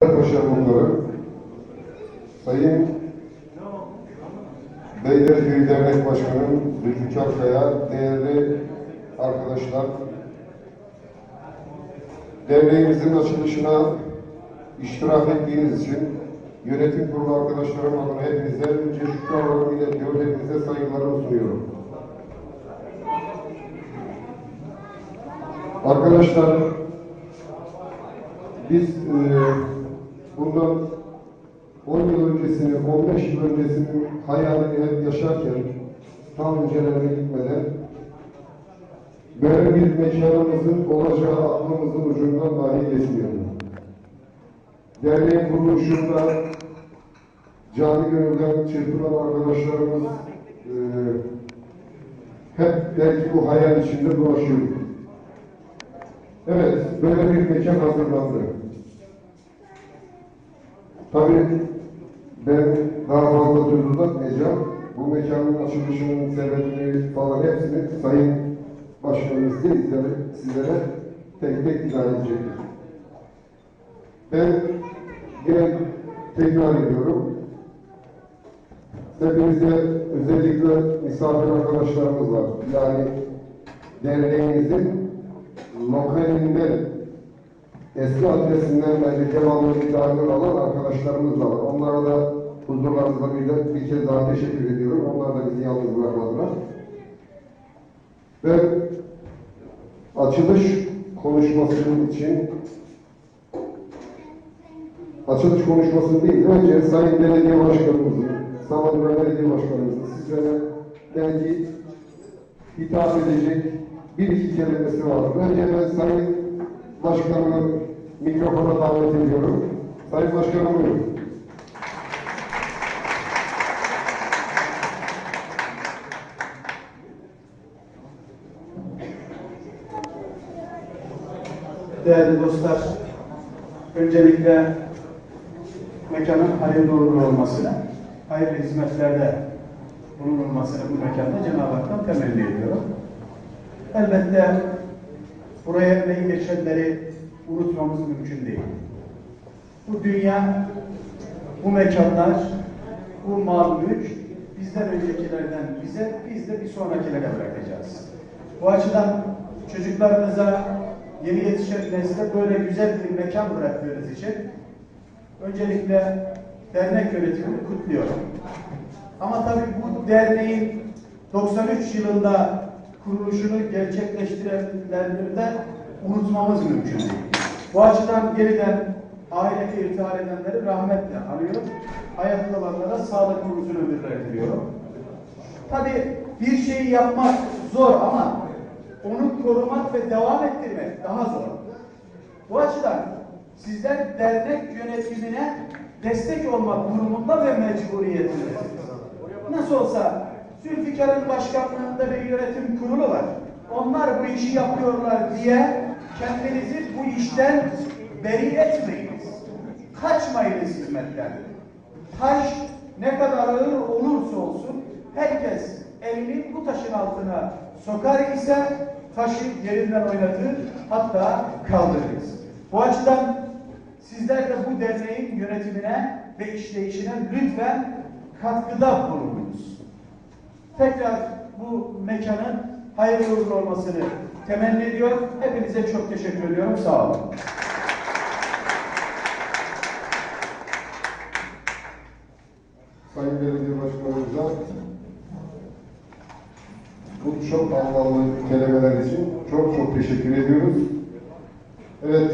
Paşa Muhtarı, Sayın Beylerköy Dernek Başkanı Zülfikar Kaya, değerli arkadaşlar, derneğimizin açılışına iştirak ettiğiniz için yönetim kurulu arkadaşlarım adına hepinize önce şükranlarımı iletiyor, hepinize saygılarımı sunuyorum. Arkadaşlar, biz e, bundan 10 yıl öncesini, 15 yıl öncesinin hayalini hep yaşarken, tam öncelerine gitmeden, böyle bir mekanımızın olacağı aklımızın ucundan dahi geçmiyordu. Derneğin kuruluşunda cani gönülden çırpılan arkadaşlarımız e, hep belki bu hayal içinde dolaşıyordu. Evet, böyle bir mekan hazırlandı. Tabii ben daha fazla söz uzatmayacağım. Bu mekanın açılışının sebebini falan hepsini Sayın Başkanımız sizlere, sizlere tek tek izah edecektir. Ben yine tekrar ediyorum. Hepinize özellikle misafir arkadaşlarımız var. Yani derneğimizin lokalinden eski adresinden bence devamlı iddialar alan arkadaşlarımız da var. Onlara da huzurlarınızda bir, bir kez daha teşekkür ediyorum. Onlar da bizi yalnız bırakmadılar. Ve açılış konuşmasının için açılış konuşması değil, önce Sayın Belediye Başkanımızın, Samandıra Belediye Başkanımızın sizlere belki hitap edecek bir iki kelimesi var. Önce ben Sayın Başkanımı mikrofona davet ediyorum. Sayın Başkanım buyurun. Değerli dostlar, öncelikle mekanın hayırlı uğurlu olmasını, hayırlı hizmetlerde bulunulmasını bu mekanda Cenab-ı Hak'tan temenni ediyorum. Elbette buraya emeği geçenleri unutmamız mümkün değil. Bu dünya, bu mekanlar, bu mal mülk bizden öncekilerden bize, biz de bir sonrakilere bırakacağız. Bu açıdan çocuklarımıza, yeni yetişen nesle böyle güzel bir mekan bıraktığınız için öncelikle dernek yönetimini kutluyorum. Ama tabii bu derneğin 93 yılında kuruluşunu gerçekleştirenleri de unutmamız mümkün. Bu açıdan yeniden ahirete irtihar edenleri rahmetle anıyorum. Hayatta olanlara sağlıklı uzun ömürler diliyorum. Tabii bir şeyi yapmak zor ama onu korumak ve devam ettirmek daha zor. Bu açıdan sizler dernek yönetimine destek olmak durumunda ve mecburiyetindesiniz. Nasıl olsa Zülfikar'ın başkanlığında bir yönetim kurulu var. Onlar bu işi yapıyorlar diye kendinizi bu işten beri etmeyiniz. Kaçmayınız hizmetten. Taş ne kadar ağır olursa olsun herkes elini bu taşın altına sokar ise taşı yerinden oynatır hatta kaldırırız. Bu açıdan sizler de bu derneğin yönetimine ve işleyişine lütfen katkıda bulununuz. Tekrar bu mekanın hayırlı uğurlu olmasını temenni ediyor. Hepinize çok teşekkür ediyorum. Sağ olun. Sayın Belediye Başkanımıza bu çok anlamlı kelimeler için çok çok teşekkür ediyoruz. Evet,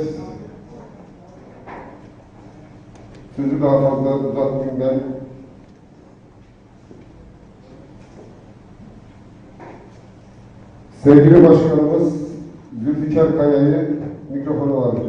sözü daha fazla uzatmayayım ben. Sevgili Başkanımız Zülfikar Kaya'yı mikrofona.